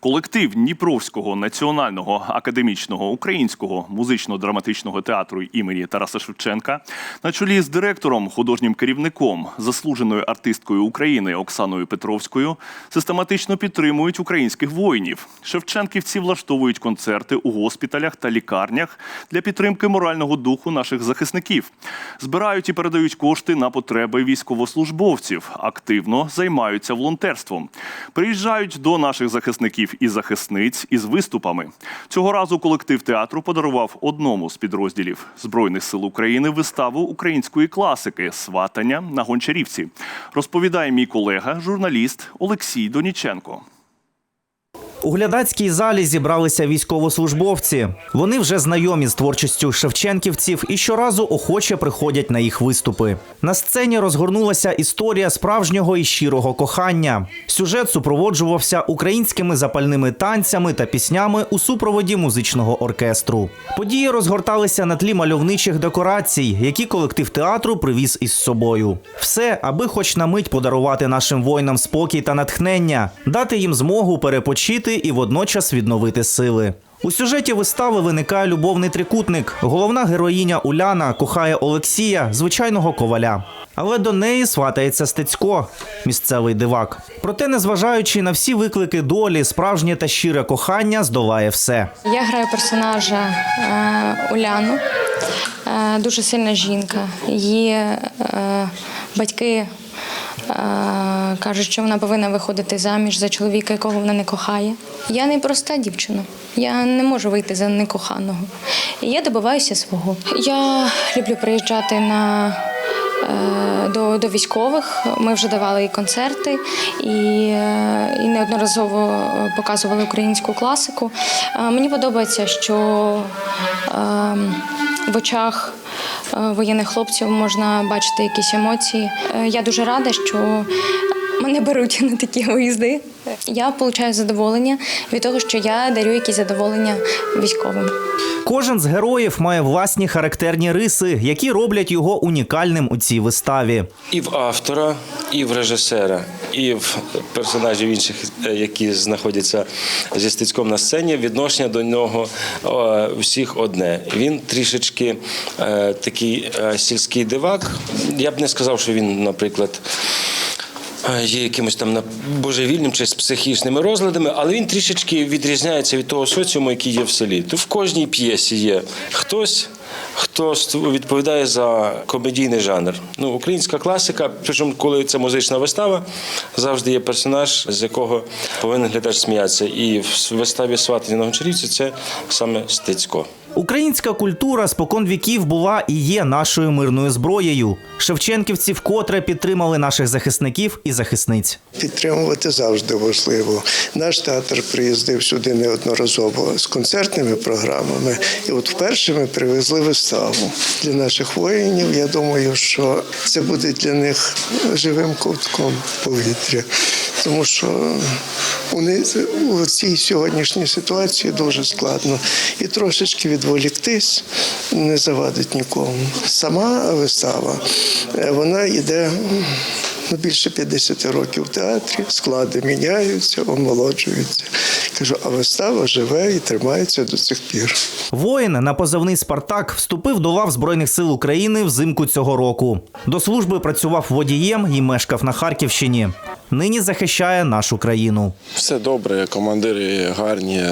Колектив Дніпровського національного академічного українського музично-драматичного театру імені Тараса Шевченка на чолі з директором, художнім керівником, заслуженою артисткою України Оксаною Петровською систематично підтримують українських воїнів. Шевченківці влаштовують концерти у госпіталях та лікарнях для підтримки морального духу наших захисників. Збирають і передають кошти на потреби військовослужбовців. Активно займаються волонтерством. Приїжджають до наших захисників і захисниць із виступами. Цього разу колектив театру подарував одному з підрозділів Збройних сил України виставу української класики Сватання на Гончарівці. Розповідає мій колега, журналіст Олексій Доніченко. У глядацькій залі зібралися військовослужбовці. Вони вже знайомі з творчістю шевченківців і щоразу охоче приходять на їх виступи. На сцені розгорнулася історія справжнього і щирого кохання. Сюжет супроводжувався українськими запальними танцями та піснями у супроводі музичного оркестру. Події розгорталися на тлі мальовничих декорацій, які колектив театру привіз із собою. Все, аби хоч на мить подарувати нашим воїнам спокій та натхнення, дати їм змогу перепочити і водночас відновити сили. У сюжеті вистави виникає любовний трикутник. Головна героїня Уляна кохає Олексія, звичайного коваля. Але до неї сватається Стецько, місцевий дивак. Проте, незважаючи на всі виклики долі, справжнє та щире кохання здолає все. Я граю персонажа е, Уляну, е, дуже сильна жінка. Її е, батьки кажуть, що вона повинна виходити заміж за чоловіка, якого вона не кохає. Я не проста дівчина. Я не можу вийти за некоханого. І я добиваюся свого. Я люблю приїжджати на е, до, до військових. Ми вже давали і концерти, і, е, і неодноразово е, показували українську класику. Е, Мені подобається, що е, в очах е, воєнних хлопців можна бачити якісь емоції. Е, Я дуже рада, що мене беруть на такі виїзди. Я отримую задоволення від того, що я дарю якісь задоволення військовим. Кожен з героїв має власні характерні риси, які роблять його унікальним у цій виставі. І в автора, і в режисера, і в персонажів інших, е, які знаходяться зі стицьком на сцені, відношення до нього всіх одне. Він трішечки е, такий е, сільський дивак. Я б не сказав, що він, наприклад. Е, Є якимось там божевільним чи з психічними розладами, але він трішечки відрізняється від того соціуму, який є в селі. То в кожній п'єсі є хтось, хто відповідає за комедійний жанр. Ну, українська класика, причому, коли це музична вистава, завжди є персонаж, з якого повинен глядач сміятися. І в виставі Сватання на Гончарівці це саме Стецько. Українська культура спокон віків була і є нашою мирною зброєю. Шевченківці вкотре підтримали наших захисників і захисниць. Підтримувати завжди важливо. Наш театр приїздив сюди неодноразово з концертними програмами. І от вперше ми привезли виставу для наших воїнів. Я думаю, що це буде для них живим ковтком повітря, тому що вони у цій сьогоднішній ситуації дуже складно. І трошечки відволіктись не завадить нікому. Сама вистава е, вона йде ну, більше 50 років в театрі, склади міняються, омолоджуються. Кажу, а вистава живе і тримається до цих пір. Воїн на позивний Спартак вступив до лав Збройних сил України взимку цього року. До служби працював водієм і мешкав на Харківщині. Нині захищає нашу країну. Все добре, командири гарні,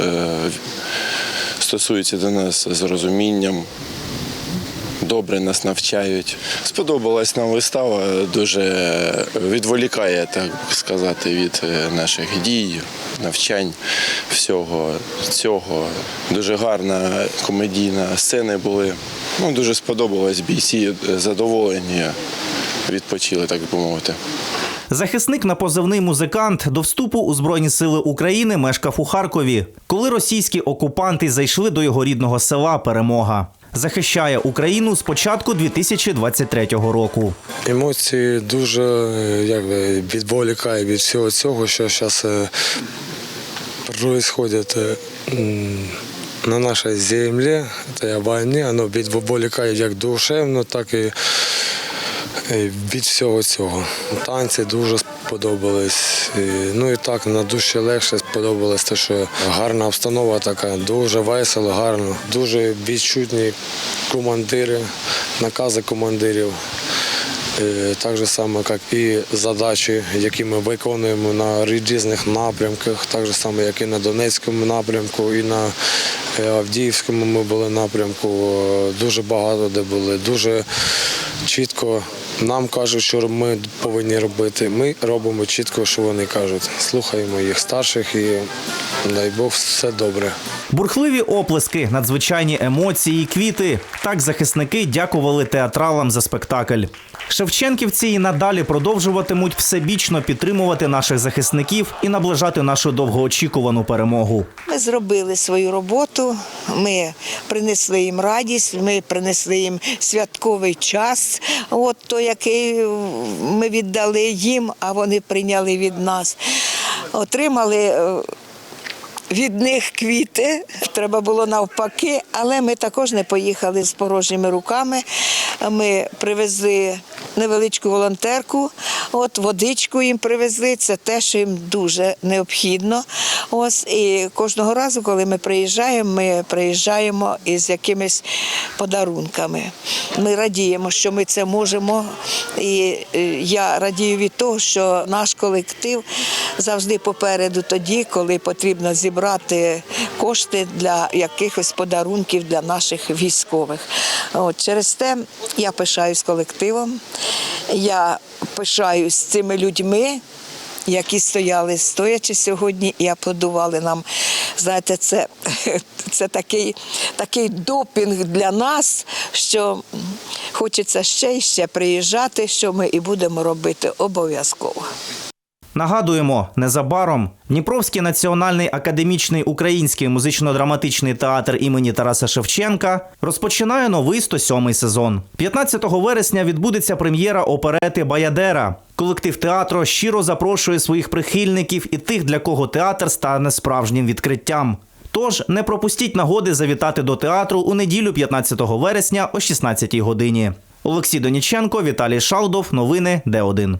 е, стосуються до нас з розумінням. Добре нас навчають. Сподобалась нам вистава, дуже відволікає, так сказати, від е, наших дій, навчань, всього цього. Дуже гарна комедійна сцени були. Ну, дуже сподобалось бійці задоволені, відпочили, так би мовити. Захисник на позивний музикант до вступу у Збройні сили України мешкав у Харкові, коли російські окупанти зайшли до його рідного села Перемога. Захищає Україну з початку 2023 року. Емоції дуже е, як відволікає від всього цього, що зараз відбувається на нашій землі, та війні, воно відволікає як душевно, так і е, від всього цього. Танці дуже сподобались. І, ну і так на душі легше сподобалось те, що гарна обстанова така, дуже весело, гарно, дуже відчутні командири, накази командирів. Е, Так же само, як і задачі, які ми виконуємо на різних напрямках, так же само, як і на Донецькому напрямку, і на Авдіївському ми були напрямку. Дуже багато де були, дуже чітко нам кажуть, що ми повинні робити. Ми робимо чітко, що вони кажуть. Слухаємо їх старших і дай Бог все добре. Бурхливі оплески, надзвичайні емоції, квіти. Так захисники дякували театралам за спектакль. Шевченківці і надалі продовжуватимуть всебічно підтримувати наших захисників і наближати нашу довгоочікувану перемогу. Ми зробили свою роботу, ми принесли їм радість, ми принесли їм святковий час, от той, який ми віддали їм, а вони прийняли від нас. Отримали е, від них квіти, треба було навпаки, але ми також не поїхали з порожніми руками. Ми привезли невеличку волонтерку, от водичку їм привезли. Це те, що їм дуже необхідно. Ось і кожного разу, коли ми приїжджаємо, ми приїжджаємо із якимись подарунками. Ми радіємо, що ми це можемо. І е, я радію від того, що наш колектив завжди попереду тоді, коли потрібно зібрати кошти для якихось подарунків для наших військових. От через те я пишаюсь колективом, я пишаюсь цими людьми. Які стояли стоячи сьогодні і аплодували нам. Знаєте, це, це такий, такий допінг для нас, що хочеться ще і ще приїжджати, що ми і будемо робити обов'язково. Нагадуємо, незабаром Дніпровський національний академічний український музично-драматичний театр імені Тараса Шевченка розпочинає новий 107-й сезон. 15 вересня відбудеться прем'єра оперети Баядера. Колектив театру щиро запрошує своїх прихильників і тих, для кого театр стане справжнім відкриттям. Тож не пропустіть нагоди завітати до театру у неділю 15 вересня о 16 годині. Олексій Доніченко, Віталій Шалдов. Новини Д1.